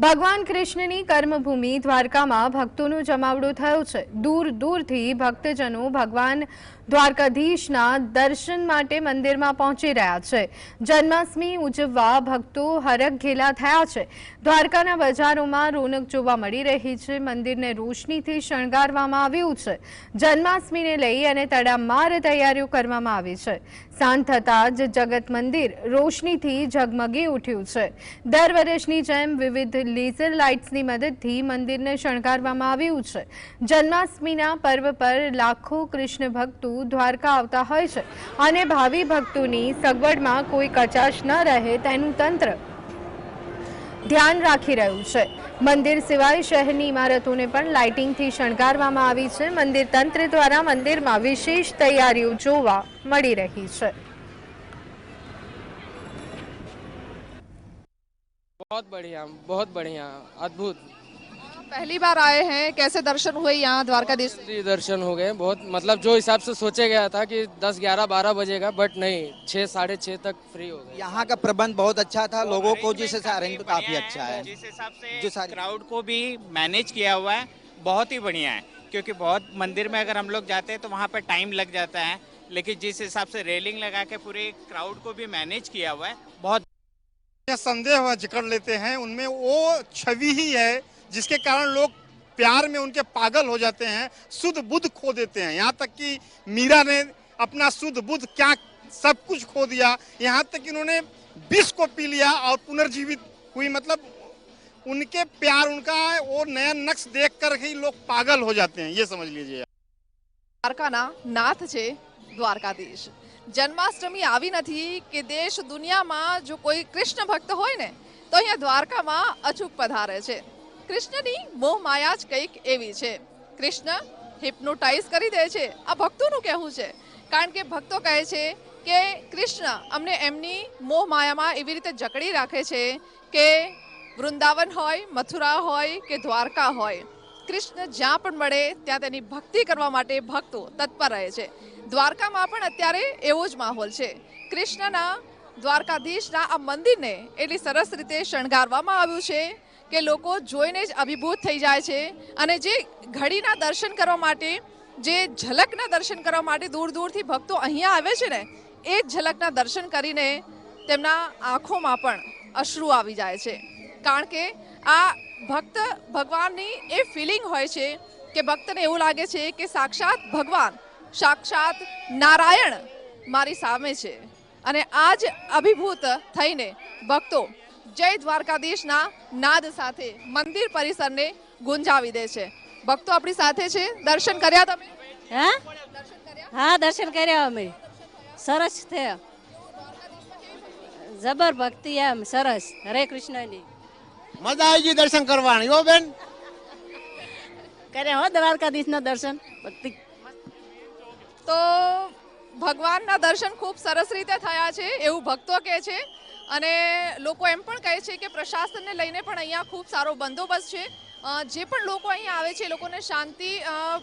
ભગવાન કૃષ્ણની કર્મભૂમિ દ્વારકામાં ભક્તોનું જમાવડો થયો છે. દૂર દૂરથી ભક્તજનો ભગવાન દ્વારકાધીશના દર્શન માટે મંદિરમાં પહોંચી રહ્યા છે. જન્માષ્ટમી ઉજવવા ભક્તો હરખઘેલા થયા છે. દ્વારકાના બજારોમાં રોનક જોવા મળી રહી છે. મંદિરને રોશનીથી શણગારવામાં આવ્યું છે. જન્માષ્ટમીને લઈ અને તડામાર તૈયારીઓ કરવામાં આવી છે. સાંજ થતાં જ જગત મંદિર રોશનીથી ઝગમગી ઉઠ્યું છે. દર વર્ષની જેમ વિવિધ લેઝર લાઇટ્સની મદદથી મંદિરને શણગારવામાં આવ્યું છે. જન્માષ્ટમીના પર્વ પર લાખો કૃષ્ણ ભક્તો દ્વારકા આવતા હોય છે અને ભાવિ ભક્તોની સગવડમાં કોઈ કચાશ ન રહે તેનું તંત્ર ધ્યાન રાખી રહ્યું છે મંદિર સિવાય શહેરની ઇમારતોને પણ લાઇટિંગથી શણગારવામાં આવી છે મંદિર તંત્ર દ્વારા મંદિરમાં વિશેષ તૈયારીઓ જોવા મળી રહી છે बहुत बढ़िया बहुत बढ़िया अद्भुत पहली बार आए हैं कैसे दर्शन हुए यहाँ द्वारकाधीश? दर्शन हो गए बहुत मतलब जो हिसाब से सोचा गया था कि 10 11 12 बजेगा बट नहीं छः साढ़े छः तक फ्री हो गए। यहाँ का प्रबंध बहुत अच्छा था लोगों को जिस हिसाब अरेंज काफ़ी अच्छा है। जिस हिसाब से सारी- क्राउड को भी मैनेज किया हुआ है बहुत ही बढ़िया है क्योंकि बहुत मंदिर में अगर हम लोग जाते हैं तो वहाँ पे टाइम लग जाता है लेकिन जिस हिसाब से रेलिंग लगा के पूरे क्राउड को भी मैनेज किया हुआ है बहुत संदेह ज़िक्र लेते हैं उनमें वो छवि ही है जिसके कारण लोग प्यार में उनके पागल हो जाते हैं शुद्ध बुद्ध खो देते हैं यहाँ तक कि मीरा ने अपना शुद्ध बुद्ध क्या सब कुछ खो दिया यहाँ तक कि उन्होंने विष को पी लिया और पुनर्जीवित हुई मतलब उनके प्यार उनका वो नया नक्श देख कर ही लोग पागल हो जाते हैं ये समझ लीजिए દ્વારકાના નાથ છે દ્વારકાધીશ જન્માષ્ટમી આવી નથી કે દેશ દુનિયામાં જો કોઈ કૃષ્ણ ભક્ત હોય ને તો અહીંયા દ્વારકામાં અચૂક પધારે છે કૃષ્ણની મોહ માયા જ કંઈક એવી છે. કૃષ્ણ હિપ્નોટાઇઝ કરી દે છે. આ ભક્તોનું કહેવું છે. કારણ કે ભક્તો કહે છે કે કૃષ્ણ અમને એમની મોહ માયામાં એવી રીતે જકડી રાખે છે કે વૃંદાવન હોય, મથુરા હોય કે દ્વારકા હોય. કૃષ્ણ જ્યાં પણ મળે ત્યાં તેની ભક્તિ કરવા માટે ભક્તો તત્પર રહે છે. દ્વારકામાં પણ અત્યારે એવો જ માહોલ છે. કૃષ્ણના દ્વારકાધીશના આ મંદિરને એટલી સરસ રીતે શણગારવામાં આવ્યું છે કે લોકો જોઈને જ અભિભૂત થઈ જાય છે અને જે ઘડીના દર્શન કરવા માટે, જે ઝલકના દર્શન કરવા માટે દૂર દૂરથી ભક્તો અહીંયા આવે છે ને, એ જ ઝલકના દર્શન કરીને તેમના આંખોમાં પણ અશ્રુ આવી જાય છે. કારણ કે આ ભક્ત ભગવાનની એ ફિલિંગ હોય છે કે ભક્તને એવું લાગે છે કે સાક્ષાત ભગવાન, સાક્ષાત નારાયણ મારી સામે છે. અને આ જ અભિભૂત થઈને ભક્તો જય દ્વારકાધીશના નાદ સાથે મંદિર પરિસરને ગુંજાવી દે છે. ભક્તો આપણી સાથે છે. દર્શન કર્યા તમે? હા? હા દર્શન કર્યા અમે. સરસ થયા જબર ભક્તિ એમ સરસ. હરે કૃષ્ણની. મજા આવી ગઈ દર્શન કરવાની હો બેન. કર્યા હો દ્વારકાધીશના દર્શન? ભક્તિ. તો ભગવાનના દર્શન ખૂબ સરસ રીતે થયા છે એવું ભક્તો કહે છે. અને લોકો એમ પણ કહે છે કે પ્રશાસનને લઈને પણ અહીંયા ખૂબ સારો બંદોબસ્ત છે. જે પણ લોકો અહીંયા આવે છે લોકોને શાંતિ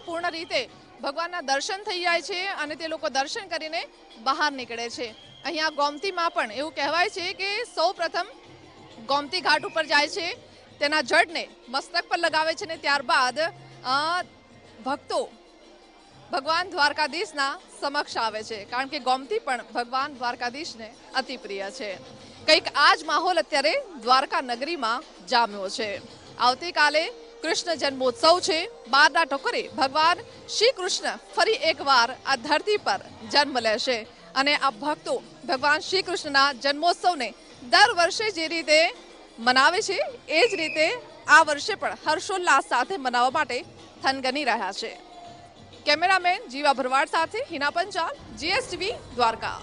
પૂર્ણ રીતે ભગવાનના દર્શન થઈ જાય છે અને તે લોકો દર્શન કરીને બહાર નીકળે છે. અહીંયા ગોમતીમાં પણ એવું કહેવાય છે કે સૌ ગોમતી ઘાટ ઉપર જાય છે. તેના જડને મસ્તક પર લગાવે છે ને ત્યારબાદ ભક્તો ભગવાન દ્વારકાધીશના સમક્ષ આવે છે. કારણ કે ગોમતી પણ ભગવાન દ્વારકાધીશને અતિ પ્રિય છે. કંઈક આ જ માહોલ અત્યારે દ્વારકા નગરીમાં જામ્યો છે. આવતીકાલે કૃષ્ણ જન્મોત્સવ છે. બારના ટોકરે ભગવાન શ્રી કૃષ્ણ ફરી એકવાર આ ધરતી પર જન્મ લેશે અને આ ભક્તો ભગવાન શ્રી કૃષ્ણના જન્મોત્સવને દર વર્ષે જે રીતે મનાવે છે, એ જ રીતે આ વર્ષે પણ હર્ષોલ્લાસ સાથે મનાવવા માટે થનગની રહ્યા છે. કેમેરામેન જીવા ભરવાડ સાથે હિના પંચાલ, જીએસટીવી દ્વારકા.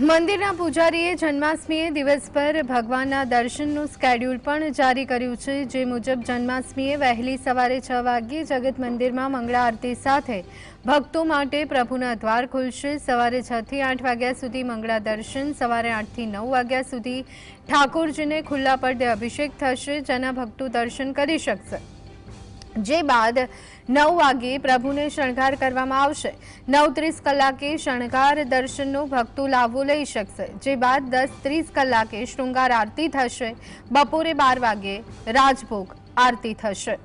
મંદિરના પૂજારીએ જન્માષ્ટમીએ દિવસ પર ભગવાનના દર્શનનું સ્કેડ્યુલ પણ જારી કર્યું છે. જે મુજબ જન્માષ્ટમીએ વહેલી સવારે છ વાગ્યે જગત મંદિરમાં મંગળા આરતી સાથે ભક્તો માટે પ્રભુના દ્વાર ખુલશે. સવારે છ થી આઠ વાગ્યા સુધી મંગળા દર્શન, સવારે આઠથી નવ વાગ્યા સુધી ઠાકોરજીને ખુલ્લા પડદે અભિષેક થશે. જેના ભક્તો દર્શન કરી શકશે. જે બાદ નવ વાગ્યે પ્રભુને શણગાર કરવામાં આવશે. નવ ત્રીસ કલાકે શણગાર દર્શનનો ભક્તો લાભો લઈ શકશે. જે બાદ દસ ત્રીસ કલાકે શૃંગાર આરતી થશે. બપોરે બાર વાગ્યે રાજભોગ આરતી થશે.